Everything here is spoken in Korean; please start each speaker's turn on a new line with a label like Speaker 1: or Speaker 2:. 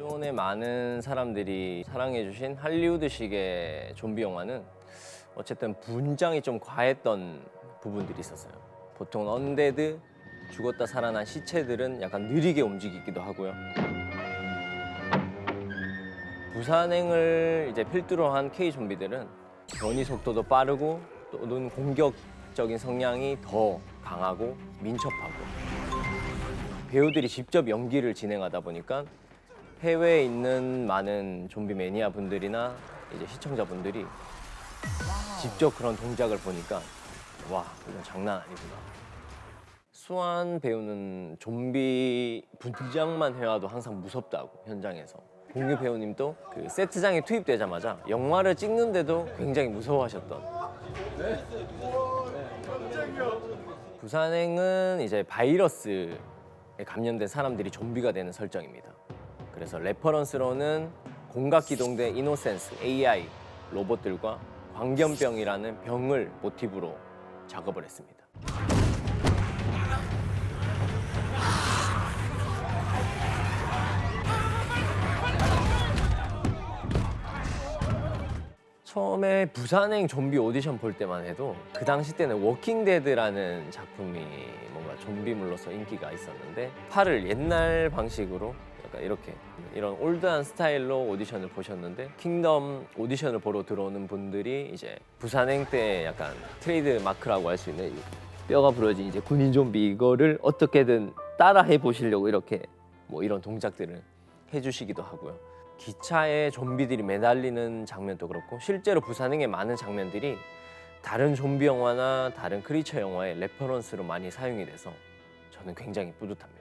Speaker 1: 일본의 많은 사람들이 사랑해주신 할리우드식의 좀비 영화는 어쨌든 분장이 좀 과했던 부분들이 있었어요. 보통 언데드 죽었다 살아난 시체들은 약간 느리게 움직이기도 하고요. 부산행을 이제 필두로 한 K 좀비들은 변이 속도도 빠르고 또는 공격적인 성향이 더 강하고 민첩하고 배우들이 직접 연기를 진행하다 보니까 해외에 있는 많은 좀비 매니아 분들이나 이제 시청자분들이 직접 그런 동작을 보니까 와 이건 장난 아니구나. 수완 배우는 좀비 분장만 해와도 항상 무섭다고 현장에서. 공유 배우님도 그 세트장에 투입되자마자 영화를 찍는데도 굉장히 무서워하셨던. 부산행은 이제 바이러스에 감염된 사람들이 좀비가 되는 설정입니다. 그래서 레퍼런스로는 공각기동대 이노센스 AI 로봇들과 광견병이라는 병을 모티브로 작업을 했습니다. 처음에 부산행 좀비 오디션 볼 때만 해도 그 당시 때는 워킹 데드라는 작품이 뭔가 좀비물로서 인기가 있었는데 팔을 옛날 방식으로 약간 이렇게 이런 올드한 스타일로 오디션을 보셨는데 킹덤 오디션을 보러 들어오는 분들이 이제 부산행 때 약간 트레이드 마크라고 할 수 있는 이 뼈가 부러진 이제 군인 좀비 이거를 어떻게든 따라 해 보시려고 이렇게 뭐 이런 동작들을 해주시기도 하고요. 기차에 좀비들이 매달리는 장면도 그렇고 실제로 부산행의 많은 장면들이 다른 좀비 영화나 다른 크리처 영화의 레퍼런스로 많이 사용이 돼서 저는 굉장히 뿌듯합니다.